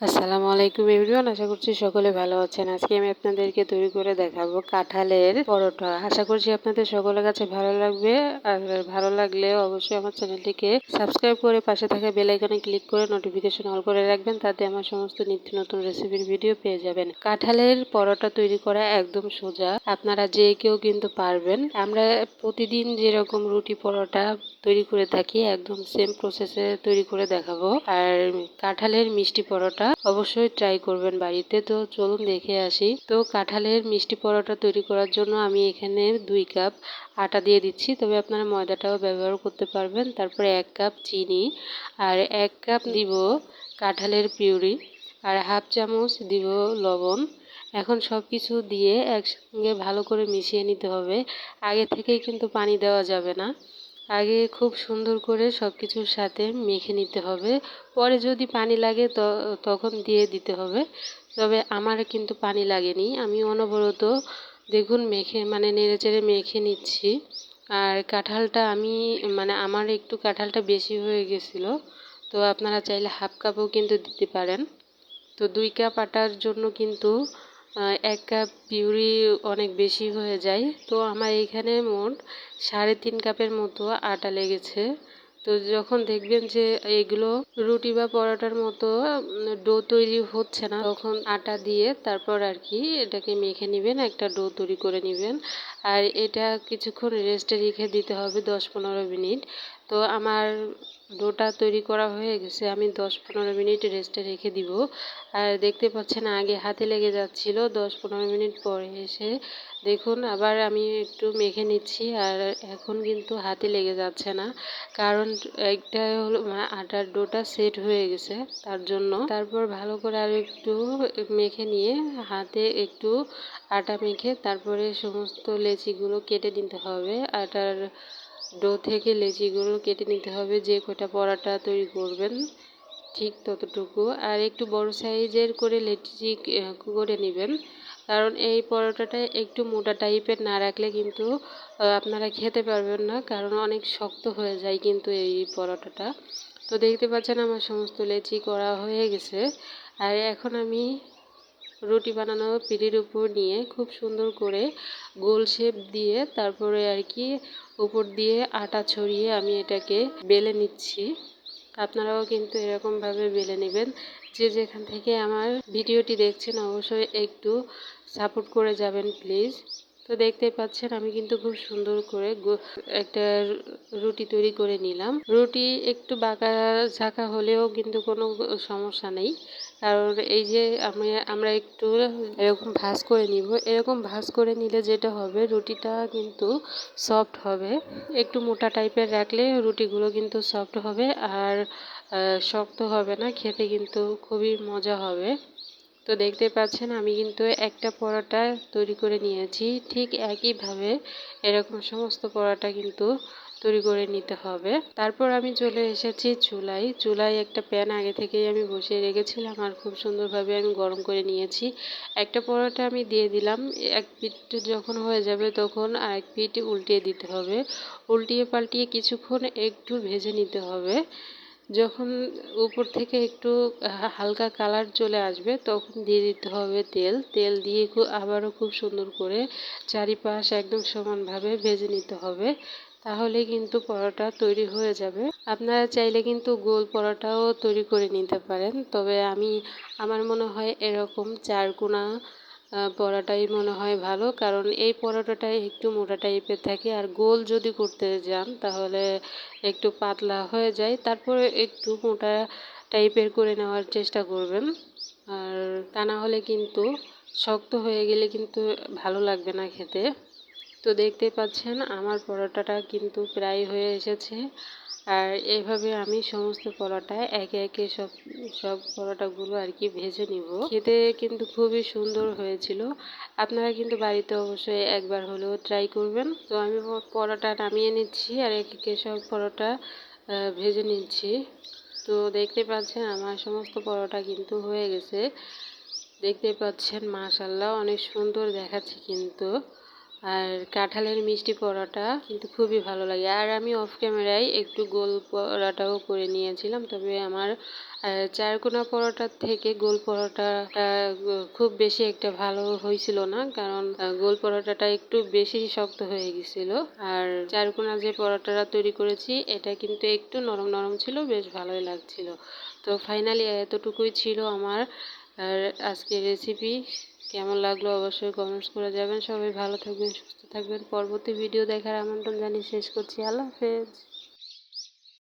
আসসালামু আলাইকুম এভরিওয়ান, আশা করছি সকলে ভালো আছেন। আজকে আমি আপনাদেরকে তৈরি করে দেখাবো কাঁঠালের পরোটা। আশা করছি আপনাদের সকলের কাছে ভালো লাগবে। আর ভালো লাগলে অবশ্যই আমার চ্যানেলটিকে সাবস্ক্রাইব করে পাশে থাকা বেল আইকনে ক্লিক করে নোটিফিকেশন অল করে রাখবেন, তাতে আমার সমস্ত নিত্য নতুন রেসিপির ভিডিও পেয়ে যাবেন। কাঁঠালের পরোটা তৈরি করা একদম সোজা। আপনারা যে কেউ কিন্তু পারবেন। আমরা প্রতিদিন যেরকম রুটি পরোটা তৈরি করে থাকি, একদম সেম প্রসেসে তৈরি করে দেখাবো। আর কাঁঠালের মিষ্টি পরোটা অবশ্যই ট্রাই করবেন বাড়িতে। তো চলুন দেখে আসি। তো কাঁঠালের মিষ্টি পরোটা তৈরি করার জন্য আমি এখানে দুই কাপ আটা দিয়ে দিচ্ছি। তবে আপনারা ময়দাটাও ব্যবহার করতে পারবেন। তারপরে এক কাপ চিনি আর এক কাপ দিব কাঁঠালের পিউরি আর হাফ চামচ দিব লবণ। এখন সব কিছু দিয়ে একসঙ্গে ভালো করে মিশিয়ে নিতে হবে। আগে থেকেই কিন্তু পানি দেওয়া যাবে না। আগে খুব সুন্দর করে সব কিছুর সাথে মেখে নিতে হবে। পরে যদি পানি লাগে তখন দিয়ে দিতে হবে। তবে আমার কিন্তু পানি লাগেনি। আমি অনবরত দেখুন মেখে মানে নেড়ে চেড়ে মেখে নিচ্ছি। আর কাঁঠালটা আমি মানে আমার একটু কাঁঠালটা বেশি হয়ে গেছিল। তো আপনারা চাইলে হাফ কাপও কিন্তু দিতে পারেন। তো দুই কাপ আটার জন্য কিন্তু এক কাপ পিউরি অনেক বেশি হয়ে যায়। তো আমার এইখানে মোট সাড়ে তিন কাপের মতো আটা লেগেছে। তো যখন দেখবেন যে এগুলো রুটি বা পরোটার মতো ডো তৈরি হচ্ছে না, তখন আটা দিয়ে তারপর আর কি এটাকে মেখে নেবেন, একটা ডো তৈরি করে নেবেন। আর এটা কিছুক্ষণ রেস্টে রেখে দিতে হবে দশ পনেরো মিনিট। তো আমার ডোটা তৈরি করা হয়ে গেছে, আমি দশ পনেরো মিনিট রেস্টে রেখে দিব। আর দেখতে পাচ্ছেন আগে হাতে লেগে যাচ্ছিল, দশ পনেরো মিনিট পরে এসে দেখুন আবার আমি একটু মেখে নিচ্ছি, আর এখন কিন্তু হাতে লেগে যাচ্ছে না। কারণ একটা হলো আটার ডোটা সেট হয়ে গেছে তার জন্য। তারপর ভালো করে আর একটু মেখে নিয়ে হাতে একটু আটা মেখে তারপরে সমস্ত লেচিগুলো কেটে নিতে হবে। আটার ডো থেকে লেচিগুলো কেটে নিতে হবে, যে কটা পরাটা তৈরি করবেন, ঠিক ততটুকু। আর একটু বড় সাইজের করে লেচি করে নেবেন। কারণ এই পরোটাটা একটু মোটা টাইপের না রাখলে কিন্তু আপনারা খেতে পারবেন না, কারণ অনেক শক্ত হয়ে যায় কিন্তু এই পরোটাটা। তো দেখতে পাচ্ছেন আমার সমস্ত লেচি করা হয়ে গেছে। আর এখন আমি রুটি বানানো পিড়ির উপর নিয়ে খুব সুন্দর করে গোল শেপ দিয়ে তারপরে আর কি উপর দিয়ে আটা ছড়িয়ে আমি এটাকে বেলে নিচ্ছি। আপনারাও কিন্তু এরকমভাবে বেলে নেবেন। যে যেখান থেকে আমার ভিডিওটি দেখছেন অবশ্যই একটু সাপোর্ট করে যাবেন প্লিজ। তো দেখতে পাচ্ছেন আমি কিন্তু খুব সুন্দর করে একটা রুটি তৈরি করে নিলাম। রুটি একটু বাঁকা ঝাঁকা হলেও কিন্তু কোনো সমস্যা নেই। কারণ এই যে আমি, আমরা একটু এরকম ভাজ করে নিব। এরকম ভাজ করে নিলে যেটা হবে, রুটিটা কিন্তু সফট হবে। একটু মোটা টাইপের রাখলে রুটিগুলো কিন্তু সফট হবে আর শক্ত হবে না, খেতে কিন্তু খুবই মজা হবে। তো দেখতে পাচ্ছেন, আমি কিন্তু একটা পরোটা তৈরি করে নিয়েছি। ঠিক একইভাবে এরকম সমস্ত পরোটা কিন্তু তৈরি করে নিতে হবে। তারপর আমি চলে এসেছি চুলাই চুলায় একটা প্যান আগে থেকেই আমি বসিয়ে রেখেছিলাম আর খুব সুন্দরভাবে আমি গরম করে নিয়েছি। একটা পরোটা আমি দিয়ে দিলাম। এক পিঠ যখন হয়ে যাবে তখন আরেক পিঠ উল্টিয়ে দিতে হবে। উল্টিয়ে পাল্টিয়ে কিছুক্ষণ একটু ভেজে নিতে হবে। যখন উপর থেকে একটু হালকা কালার চলে আসবে তখন দিয়ে দিতে হবে তেল। তেল দিয়ে আবারও খুব সুন্দর করে চারিপাশ একদম সমানভাবে ভেজে নিতে হবে। তাহলে কিন্তু পরোটা তৈরি হয়ে যাবে। আপনারা চাইলে কিন্তু গোল পরোটাও তৈরি করে নিতে পারেন। তবে আমি, আমার মনে হয় এরকম চারকোনা পরোটাই মনে হয় ভালো। কারণ এই পরোটাটা একটু মোটা টাইপের থাকে। আর গোল যদি করতে যান, তাহলে একটু পাতলা হয়ে যায়। তারপরে একটু মোটা টাইপের করে নেওয়ার চেষ্টা করবেন। আর তা না হলে কিন্তু শক্ত হয়ে গেলে কিন্তু ভালো লাগবে না খেতে। তো দেখতে পাচ্ছেন আমার পরোটাটা কিন্তু প্রায় হয়ে এসেছে। আর এভাবে আমি সমস্ত পরোটা একে একে সব সব পরোটাগুলো আর কি ভেজে নিব। খেতে কিন্তু খুবই সুন্দর হয়েছিল। আপনারা কিন্তু বাড়িতে অবশ্যই একবার হলেও ট্রাই করবেন। তো আমি পরোটা নামিয়ে নিচ্ছি আর একে একে সব পরোটা ভেজে নিচ্ছি। তো দেখতে পাচ্ছেন আমার সমস্ত পরোটা কিন্তু হয়ে গেছে। দেখতে পাচ্ছেন মাশাল্লাহ অনেক সুন্দর দেখাচ্ছে কিন্তু। আর কাঁঠালের মিষ্টি পরোটা কিন্তু খুবই ভালো লাগে। আর আমি অফ ক্যামেরায় একটু গোল পরোটাও করে নিয়েছিলাম, তবে আমার চারকোনা পরোটার থেকে গোল পরোটাটা খুব বেশি একটা ভালো হয়েছিল না, কারণ গোল পরোটাটা একটু বেশি শক্ত হয়ে গেছিল। আর চারকোনা যে পরোটাটা তৈরি করেছি, এটা কিন্তু একটু নরম নরম ছিল, বেশ ভালোই লাগছিল। তো ফাইনালি এতটুকুই ছিল আমার, আর আজকের রেসিপি কেমন লাগল অবশ্যই কমেন্টস করে যাবেন সবাই ভালো থাকবেন, সুস্থ থাকবেন। পরবর্তী ভিডিও দেখার আমন্ত্রণ জানিয়ে শেষ করছি। আল্লাহ হাফেজ।